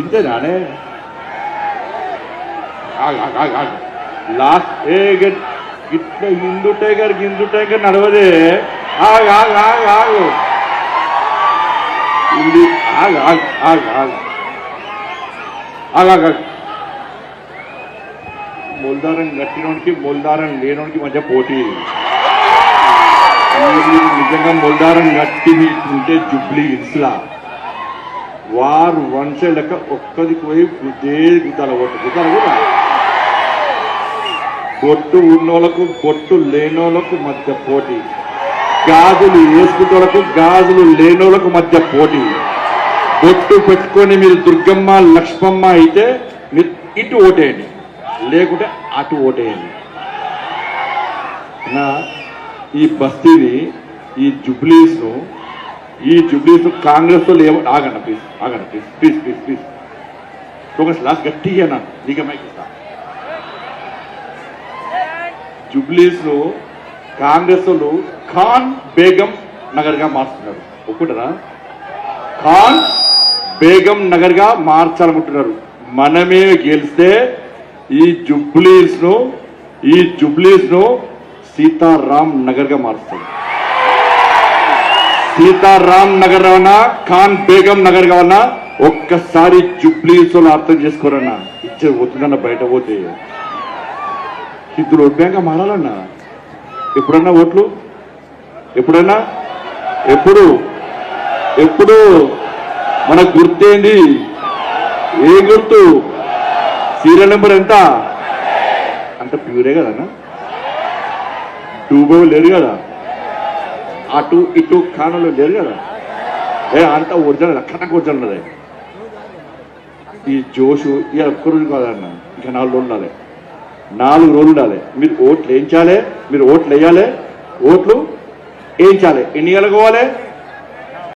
ఇంతేనానే ఆగు, లాస్ట్ ఏ గెట్ ఇట్లా హిందూ టైగర్ గిందు టైగర్ నడవదే ఆగు ఆగు ఆగు ఆగు ఇది ఆగు ఆగు ఆగు ఆగు ఆగు ఆగు ఆగు. మొల్దారం కట్టినోడికి మొల్దారం లేనోడికి మధ్య పోటీ నిజంగా మొల్దారం గట్టి ఉంటే జుబ్లీ ఇన్స్లా వారు వన్ సైడ్ లెక్క ఒక్కదికి పోయి గుద్దే గుద్దాల ఓటు గుద్దాల కూడా. ఉన్నోళ్ళకు బొట్టు లేనోళ్ళకు మధ్య పోటీ. గాజులు వేసుకున్నోళ్ళకు గాజులు లేనోళ్ళకు మధ్య పోటీ. బొట్టు పెట్టుకొని మీరు దుర్గమ్మ లక్ష్మమ్మ అయితే మీరు ఇటు ఓటేయండి. లేకుంటే అటు ఓటేయండి. నా ఈ బస్తీని ఈ జుబ్లీస్ను ఈ జుబ్లీస్ కాంగ్రెస్ లేవ. ఆగండి ప్లీజ్ ఆగండి please please please please focus last గట్టిగా నా నీకే మైక్ ఇస్తా. జుబ్లీస్లో ను కాంగ్రెస్ వాళ్ళు ఖాన్ బేగం నగర్గా మార్చుతున్నారు ఒప్పుకుంటారా? ఖాన్ బేగం నగర్గా మార్చాలనుకుంటున్నారు. మనమే గెలిస్తే ఈ జుబ్లీస్ను ఈ జుబ్లీస్ను సీతారాం నగర్గా మారుస్తారు. సీతారాం నగర్ అన్నా ఖాన్ బేగం నగర్ కావన్నా ఒక్కసారి జుబ్లీస్ అర్థం చేసుకోరన్నా. ఇచ్చే పోతుందన్న బయట పోతే. ఇద్దరు ఓట్ మారాలన్నా. ఎప్పుడన్నా ఓట్లు? ఎప్పుడన్నా? ఎప్పుడు? ఎప్పుడు? మన గుర్తేంది? ఏ గుర్తు? సీరియల్ నెంబర్ ఎంత? అంత ప్యూరే కదన్నా. టూబో లేరు కదా. అటు ఇటు కాణంలో లేరు కదా. ఏ అంత ఒరిజినల్ అక్కడకు ఒరిజినల్ అదే ఈ జోషు ఇక ఒక్క రోజు కాదన్న ఇక నాలుగు రోజులు ఉండాలి. నాలుగు రోజులు ఉండాలి. మీరు ఓట్లు వేయించాలి మీరు ఓట్లు వేయాలి? ఓట్లు వేయించాలి ఎన్ని గెలకోవాలి